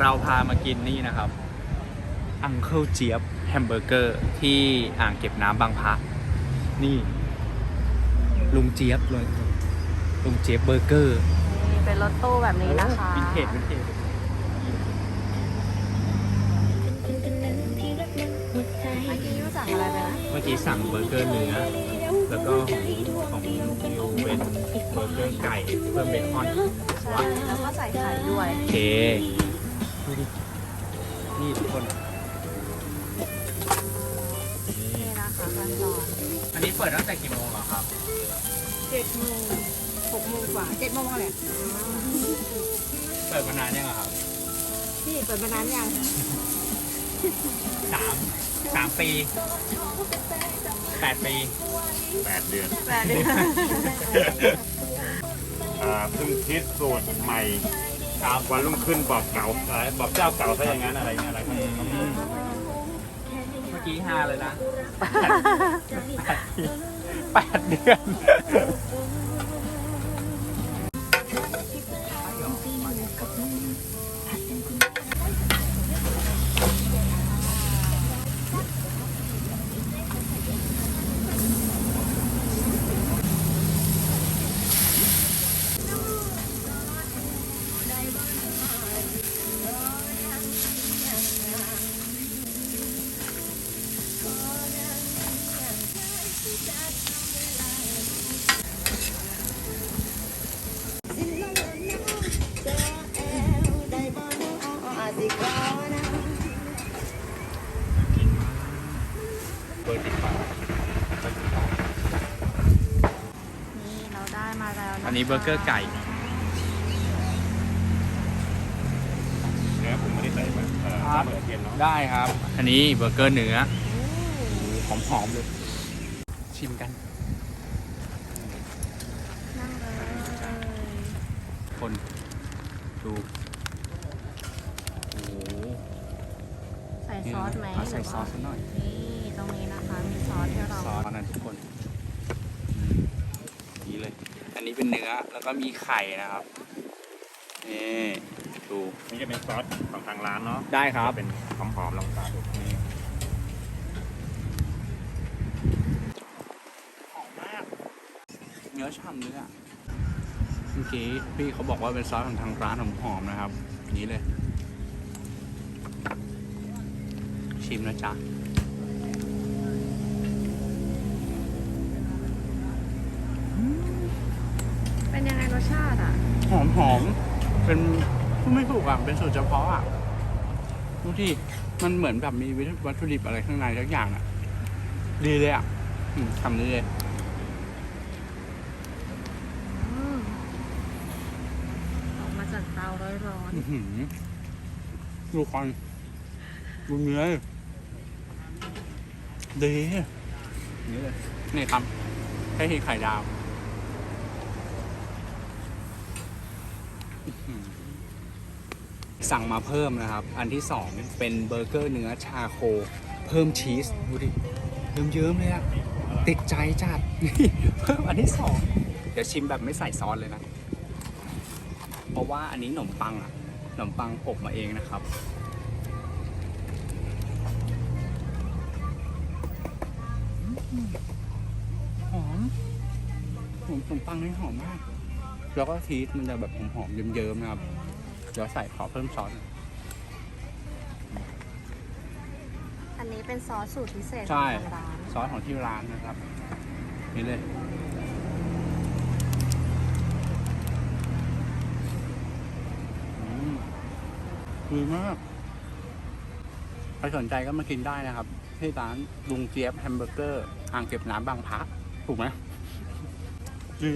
เราพามากินนี่นะครับ อังเคิลเจี๊ยบแฮมเบอร์เกอร์ที่อ่างเก็บน้ำบางพระนี่ ลุงเจี๊ยบเลย ลุงเจี๊ยบเบอร์เกอร์นี่เป็นรถตู้แบบนี้นะคะ วินเทจวินเทจ มื่อกี้ยูสั่งอะไรไปนะเมื่อกี้สั่งเบอร์เกอร์เนื้อ แล้วก็ของของยูเป็นเบอร์เกอร์ไก่เพิ่มเบคอนใช่แล้วก็ใส่ไข่ด้วยโอเคดูดินี่ทุกคน นี่นะคะขั้นตอนอันนี้เปิดตั้งแต่กี่โมงอะครับ เจ็ดโมงหกโมงกว่าเจ็ดโมงเลยเปิดมานานยังอะครับ พี่เปิดมานานยัง สาม สามปีแปดปี แปดเดือนแปดเดือนอ่าเพิ่งคิดสูตรใหม่ครับวันรุ่งขึ้นบอกเก่าอะไรบอกเจ้าเก่าซะอย่างนั้นอะไรเงี้ยอะไรอืมเมื่อกี้ฮาเลยนะแปดเดือน เบอร์ติดปากนี่เราได้มาแล้วะคะอันนี้เบอร์เกอร์ไก่เนื้อผมไม่ได้ใส่แบบเอ่อครับมะเขือเทศเนาะได้ครับอันนี้เบอร์เกอร์เนื้อหอมหอมๆเลย ชิมกัน นั่งเลยคนดูโอ้โหใส่ซอสไหมเอาใส่ซอสสักหน่อย นี่ต รงนี้นะคะ มีซอสที่เราซอสนั้นทุกคนนี่เลย อันนี้เป็นเนื้อแล้วก็มีไข่นะครับนี่ดูนี่จะเป็นซอสของทางร้านเนาะได้ครับเป็นหอมๆลองทานดูนี่หอมมากเนื้อฉ่ำเลยอะเมื่อกี้พี่เขาบอกว่าเป็นซอสของทางร้านหอมๆนะครับ นี้เลย ชิมนะจ๊ะ รสชาติอะ หอมหอมๆเป็นพูดไม่ถูกอะเป็นสูตรเฉพาะอะดูที่มันเหมือนแบบมีวัตถุดิบอะไรข้างในทุกอย่างอะ ดีเลยอะอืมทำนี้เลยอืมออกมาจากเตาร้อนอื้อหือดูควันดูเนื้อดีนี่เลยนี่ครับแค่ทีไข่ดาวอื้อหือ สั่งมาเพิ่มนะครับ อันที่สองเป็นเบอร์เกอร์เนื้อชาโค เพิ่มชีสดูดิเยิ้มๆเลยอะติดใจจัดนี่เพิ่มอันที่สองเดี๋ยวชิมแบบไม่ใส่ซอสเลยนะ เพราะว่าอันนี้ขนมปังอะขนมปังอบมาเองนะครับ หอมหอมขนมปังนี่หอมมาก แล้วก็ชีสมันจะแบบหอมๆเยิ้มๆนะครับ เดี๋ยวใส่ขอเพิ่มซอสๆอันนี้เป็นซอสสูตรพิเศษขใช่องทางร้านซอสของที่ร้านนะครับ นี่เลยอืมดีมากใครสนใจก็มากินได้นะครับ ที่ร้านลุงเจี๊ยบแฮมเบอร์เกอร์ อ่างเก็บน้ำบางพระถูกไหมดี